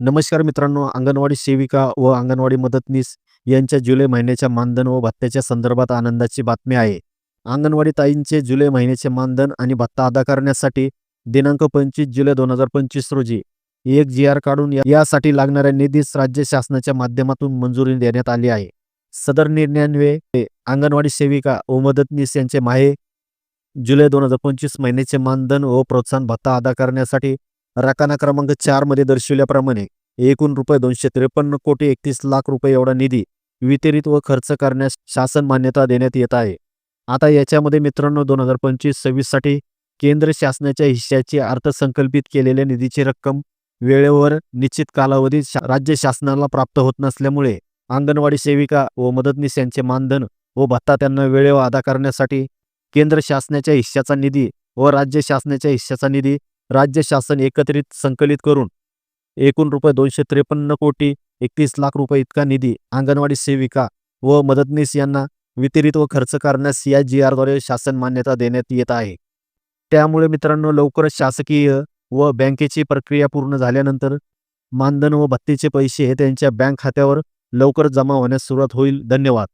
नमस्कार मित्रांनो अंगणवाडी सेविका व अंगणवाडी मदतनीस यांच्या जुलै महिन्याच्या मानधन व भत्त्याच्या संदर्भात आनंदाची बातमी आहे. अंगणवाडी ताईंचे जुलै महिन्याचे मानधन आणि भत्ता अदा करण्यासाठी दिनांक पंचवीस जुलै दोन हजार पंचवीस रोजी एक जी आर काढून यासाठी लागणाऱ्या निधीस राज्य शासनाच्या माध्यमातून मंजुरी देण्यात आली आहे. सदर निर्णयान्वये अंगणवाडी सेविका व मदतनीस यांचे माहे जुलै दोन हजार पंचवीस महिन्याचे मानधन व प्रोत्साहन भत्ता अदा करण्यासाठी रकाना क्रमांक चारमध्ये दर्शविल्याप्रमाणे एकूण रुपये दोनशे त्रेपन्न कोटी एकतीस लाख रुपये एवढा निधी वितरित व खर्च करण्यास शासन मान्यता देण्यात येत आहे. आता याच्यामध्ये मित्रांनो दोन हजार पंचवीस सव्वीससाठी केंद्र शासनाच्या हिश्श्याची अर्थसंकल्पित केलेल्या निधीची रक्कम वेळेवर निश्चित कालावधीत शा- राज्य शासनाला प्राप्त होत नसल्यामुळे अंगणवाडी सेविका व मदतनीस यांचे मानधन व भत्ता त्यांना वेळेवर अदा करण्यासाठी केंद्र शासनाच्या हिश्श्याचा निधी व राज्य शासनाच्या हिश्श्याचा निधी राज्य शासन एकत्रित संकलित करून एकूण रुपये दोनशे त्रेपन्न कोटी एकतीस लाख रुपये इतका निधी अंगणवाडी सेविका व मदतनीस यांना वितरित व खर्च करण्यास या जी आरद्वारे शासन मान्यता देण्यात येत आहे. त्यामुळे मित्रांनो लवकरच शासकीय व बँकेची प्रक्रिया पूर्ण झाल्यानंतर मानधन व भत्तीचे पैसे हे त्यांच्या बँक खात्यावर लवकर जमा होण्यास सुरुवात होईल. धन्यवाद.